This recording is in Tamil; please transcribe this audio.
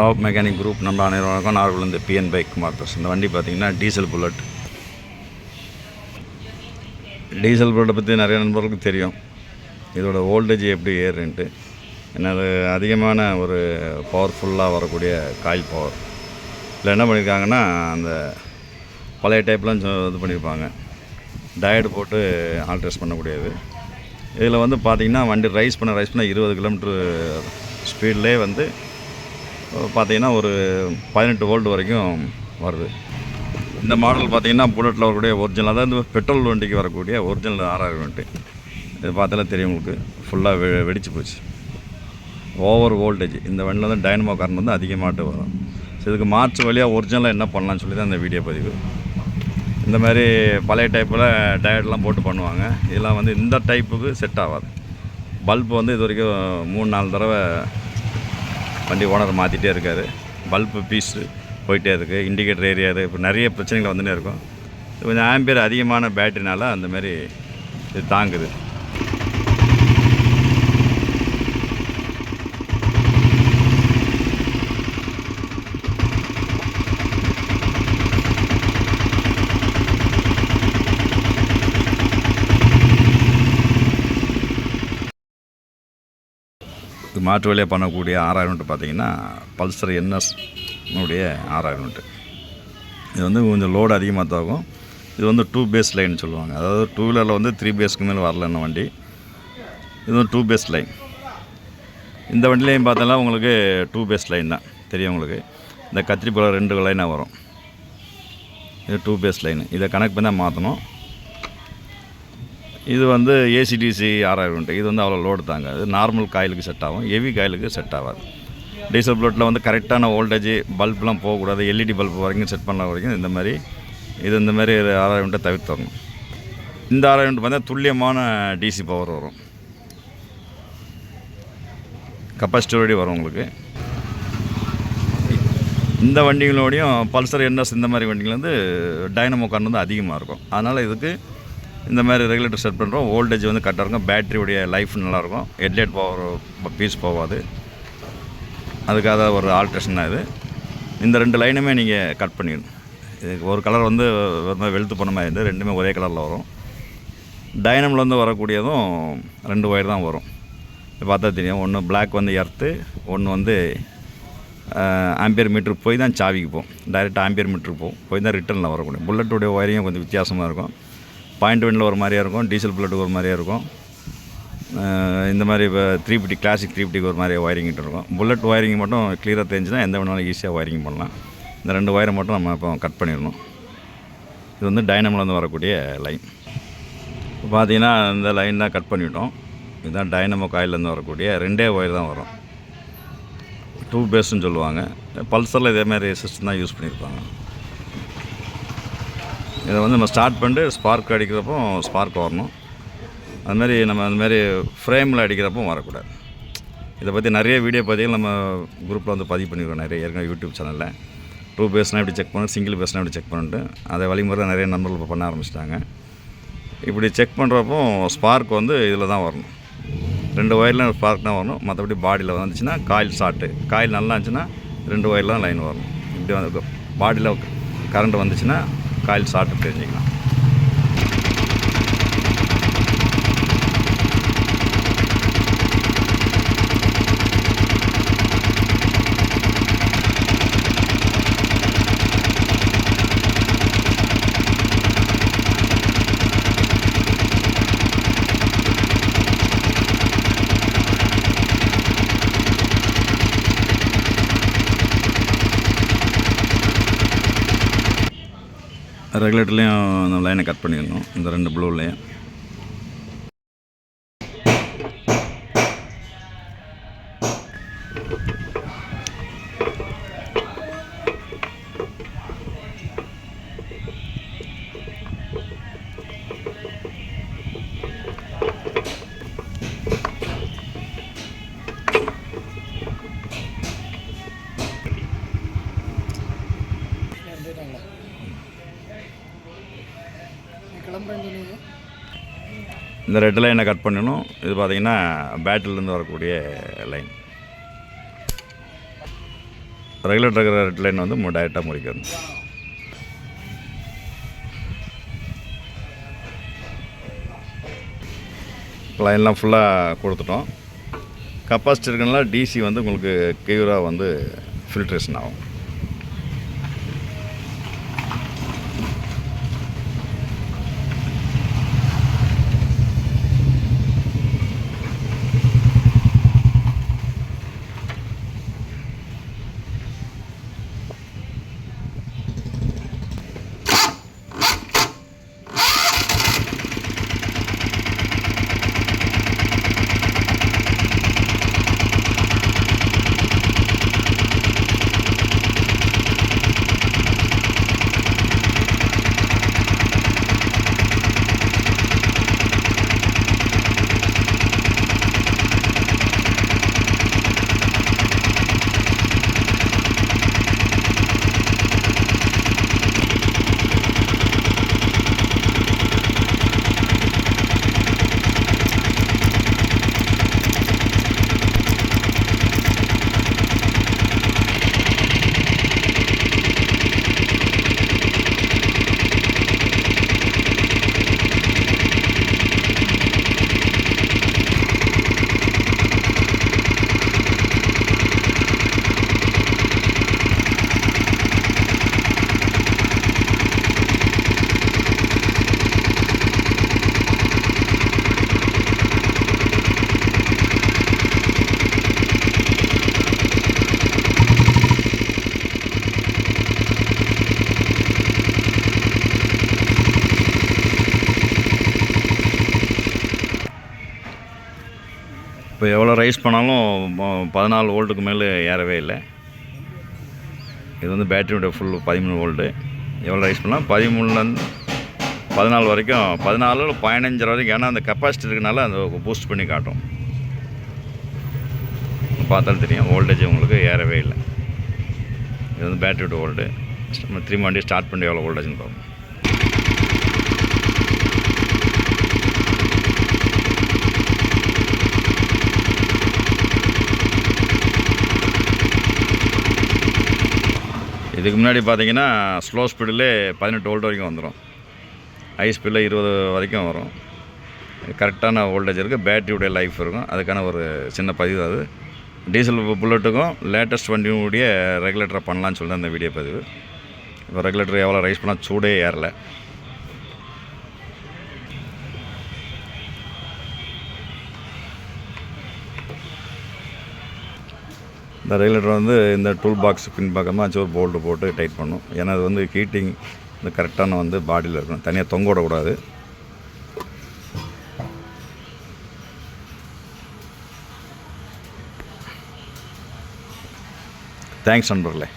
டாப் மெக்கானிக் குரூப் நம்ம அனைவருக்கும் நாகர்கோவிலேருந்து பிஎன் பைக் மார்க்கர்ஸ் இந்த வண்டி பார்த்தீங்கன்னா டீசல் புல்லட். டீசல் புல்லட்டை பற்றி நிறைய நண்பர்களுக்கு தெரியும். இதோட ஓல்டேஜ் எப்படி ஏறுன்ட்டு. ஏன்னா அது அதிகமான ஒரு பவர்ஃபுல்லாக வரக்கூடிய காயில் பவர் இதில் என்ன பண்ணியிருக்காங்கன்னா அந்த பழைய டைப்லாம் இது பண்ணியிருப்பாங்க டயட் போட்டு ஆல்ட்ரேஸ் பண்ணக்கூடியது. இதில் வந்து பார்த்திங்கன்னா வண்டி ரைஸ் பண்ண ரைஸ் பண்ண இருபது கிலோமீட்ரு ஸ்பீட்லேயே வந்து பார்த்தீங்கன்னா ஒரு பதினெட்டு வோல்ட் வரைக்கும் வருது. இந்த மாடல் பார்த்திங்கன்னா புல்லட்டில் வரக்கூடிய ஒரிஜினல் அதாவது பெட்ரோல் வண்டிக்கு வரக்கூடிய ஒரிஜினல் ஆறாயிரம் வண்டி. இது பார்த்தாலே தெரியும் உங்களுக்கு. ஃபுல்லாக வெ வெடிச்சு போச்சு. ஓவர் வோல்டேஜ் இந்த வண்டியில் வந்து டைனமோ கரண்ட் வந்து அதிகமாகிட்டு வரும். ஸோ இதுக்கு மார்ச் வழியாக ஒரிஜினலாக என்ன பண்ணலாம்னு சொல்லி தான் இந்த வீடியோ பதிவு. இந்த மாதிரி பழைய டைப்பில் டயட்லாம் போட்டு பண்ணுவாங்க. இதெல்லாம் வந்து இந்த டைப்புக்கு செட் ஆகாது. பல்ப் வந்து இது வரைக்கும் மூணு நாலு தடவை வண்டி ஓனர் மாற்றிட்டே இருக்கார். பல்பு பீஸு போயிட்டே இருக்குது இண்டிகேட்டர் ஏரியா இது. இப்போ நிறைய பிரச்சனைகள் வந்துட்டே இருக்கும். இது கொஞ்சம் ஆம்பியர் அதிகமான பேட்டரினால அந்தமாரி இது தாங்குது. மாற்று வழியாக பண்ணக்கூடிய ஆறாயிரம் நோட்டு பார்த்தீங்கன்னா பல்சர் என்எஸ்னுடைய ஆறாயிரம் நோட்டு. இது வந்து கொஞ்சம் லோடு அதிகமாக தாகும் இது வந்து டூ பேஸ் லைன் சொல்லுவாங்க. அதாவது டூ வீலரில் வந்து த்ரீ பேஸ்க்கு மேலே வரலன்னு வண்டி. இது வந்து டூ பேஸ் லைன் இந்த வண்டிலையும் பார்த்தோம்னா உங்களுக்கு டூ பேஸ் லைன் தான். தெரியும் உங்களுக்கு. இந்த கத்திரிப்பழம் ரெண்டு லைனாக வரும். இது டூ பேஸ் லைன் இதை கணக்கு பண்ணி தான் மாற்றணும் இது வந்து ஏசிடிசி ஆறாயிரம் உண்டு இது வந்து அவ்வளோ லோடு தாங்க. அது நார்மல் காயிலுக்கு செட் ஆகும். ஹெவி காயிலுக்கு செட் ஆகாது. டீசல் பிளட்டில் வந்து கரெக்டான வோல்டேஜ் பல்ப்லாம் போகக்கூடாது எல்இடி பல்ப் வரைக்கும் செட் பண்ண வரைக்கும் இந்த மாதிரி இது இந்த மாதிரி ஆறாயிரம் யூனிட்டை தவிர்த்தரணும் இந்த ஆறாயிரம் யூனிட் பார்த்தா துல்லியமான டிசி பவர் வரும். கப்பாசிட்டியோடய வரும் உங்களுக்கு. இந்த வண்டிகளோடையும் பல்சர் என்எஸ் இந்த மாதிரி வண்டிகள் வந்து டைனமோ கரண்ட் வந்து அதிகமாக இருக்கும். அதனால் இதுக்கு இந்த மாதிரி ரெகுலேட்டர் செட் பண்ணுறோம் வோல்டேஜ் வந்து கரெக்டாக இருக்கும். பேட்டரியுடைய லைஃப் நல்லாயிருக்கும். ஹெட்லைட் பவர் பீஸ் போகாது அதுக்காக ஒரு ஆல்ட்ரேஷன் தான் இது. இந்த ரெண்டு லைனுமே நீங்கள் கட் பண்ணிடணும் இதுக்கு ஒரு கலர் வந்து வெறும் மாதிரி வெளுத்து போன மாதிரி இருந்து ரெண்டுமே ஒரே கலரில் வரும். டைனமிலேருந்து வரக்கூடியதும் ரெண்டு ஒயர் தான் வரும். பார்த்தா தெரியும். ஒன்று பிளாக் வந்து எர்த்து ஒன்று வந்து ஆம்பியர் மீட்ரு போய் தான் சாவிக்கு போகும். டைரெக்டாக ஆம்பியர் மீட்ரு போகும். போய் தான் ரிட்டர்னில் வரக்கூடிய. புல்லட்டுடைய ஒயரையும் கொஞ்சம் வித்தியாசமாக இருக்கும். பாயிண்ட் ஒன்னில் ஒரு மாதிரியாக இருக்கும் டீசல் புல்லட்டுக்கு ஒரு மாதிரியாக இருக்கும். இந்த மாதிரி இப்போ த்ரீ பிடி கிளாசிக் த்ரீ பிடிக்கு ஒரு மாதிரி ஒயரிங்கிட்டு இருக்கும். புல்லட் ஒயரிங் மட்டும் க்ளியராக தெரிஞ்சுன்னா எந்த வேணாலும் ஈஸியாக ஒயரிங் பண்ணலாம். இந்த ரெண்டு ஒயரை மட்டும் நம்ம இப்போ கட் பண்ணிடணும். இது வந்து டைனமிலேருந்து வரக்கூடிய லைன் இப்போ பார்த்தீங்கன்னா இந்த லைன் தான் கட் பண்ணிவிட்டோம் இதுதான் டைனமோ காயிலேருந்து வரக்கூடிய ரெண்டே ஒயர் தான் வரும். டூ பேஸ்ன்னு சொல்லுவாங்க. பல்சரில் இதேமாதிரி சிஸ்டம் தான் யூஸ் பண்ணியிருப்பாங்க. இதை வந்து நம்ம ஸ்டார்ட் பண்ணிட்டு ஸ்பார்க் அடிக்கிறப்போ ஸ்பார்க் வரணும். அது மாதிரி நம்ம அந்தமாரி ஃப்ரேமில் அடிக்கிறப்போ வரக்கூடாது. இதை பற்றி நிறைய வீடியோ பதிவு நம்ம குரூப்பில் வந்து பதிவு பண்ணியிருக்கோம் நிறைய. ஏற்கனவே யூடியூப் சேனலில் டூ பேஸ்னால் எப்படி செக் பண்ணணும் சிங்கிள் பேஸ்னால் எப்படி செக் பண்ணிட்டு அதை வழிமுறை நிறைய நண்பர்கள் இப்போ பண்ண ஆரம்பிச்சிட்டாங்க. இப்படி செக் பண்ணுறப்போ ஸ்பார்க் வந்து இதில் தான் வரணும். ரெண்டு ஒயரில் ஸ்பார்க் தான் வரணும். மற்றபடி பாடியில் வந்துச்சுன்னா காயில் ஷார்ட்டு காயில் நல்லா இருந்துச்சுன்னா ரெண்டு ஒயரில் தான் லைன் வரணும். இப்படி வந்து பாடியில் கரண்ட் வந்துச்சுன்னா காயில் ஷார்ட்டு தெரிஞ்சுக்கலாம் ரெகுலேட்டர்லேயும் அந்த லைனை கட் பண்ணிடணும். இந்த ரெண்டு ப்ளூலேயும் இந்த ரெட் லைனை கட் பண்ணணும்? இது பார்த்தீங்கன்னா பேட்டரிலேருந்து வரக்கூடிய லைன் ரெகுலேட்டர் இருக்கிற ரெட் லைன் வந்து டைரெக்டாக முறிக்கணும். லைன்லாம் ஃபுல்லாக கொடுத்துட்டோம். கப்பாசிட்டி இருக்குன்னா டிசி வந்து உங்களுக்கு கியூராக வந்து ஃபில்ட்ரேஷன் ஆகும். இப்போ எவ்வளோ ரைஸ் பண்ணாலும் பதினாலு வோல்ட்டுக்கு மேலே ஏறவே இல்லை. இது வந்து பேட்டரியோட ஃபுல் பதிமூணு வோல்ட்டு எவ்வளோ ரைஸ் பண்ணால் பதிமூணுலேருந்து பதினாலு வரைக்கும் பதினாலு பதினஞ்சு வரைக்கும். ஏன்னா அந்த கெப்பாசிட்டி இருக்கனால அந்த பூஸ்ட் பண்ணி காட்டும். பார்த்தாலும் தெரியும் வோல்டேஜ் உங்களுக்கு ஏறவே இல்லை. இது வந்து பேட்டரியோட வோல்ட்டு நம்ம திரும்ப வண்டி ஸ்டார்ட் பண்ணி எவ்வளோ வோல்டேஜ்னு பார்ப்போம். இதுக்கு முன்னாடி பார்த்தீங்கன்னா ஸ்லோ ஸ்பீடில் பதினெட்டு வோல்ட் வரைக்கும் வந்துடும் ஹை ஸ்பீடில் இருபது வரைக்கும் வரும். கரெக்டான வோல்டேஜ் இருக்குது பேட்டரியுடைய லைஃப் இருக்கும். அதுக்கான ஒரு சின்ன பதிவு அது. டீசல் புல்லட்டுக்கும் லேட்டஸ்ட் வண்டியுடைய ரெகுலேட்டரை பண்ணலான்னு சொல்லி அந்த வீடியோ பதிவு. இப்போ ரெகுலேட்டர் எவ்வளோ ரைஸ் பண்ணால் சூடே ஏறல. இந்த ரெகுலேட்டர் வந்து இந்த டூல் பாக்ஸ் பின் பக்கமாக ஒரு போல்ட்டு போட்டு டைட் பண்ணும். ஏன்னா அது வந்து ஹீட்டிங் இந்த கரெக்டான வந்து பாடியில் இருக்கணும். தனியாக தொங்க விடக்கூடாது தேங்க்ஸ் நண்பர்களே.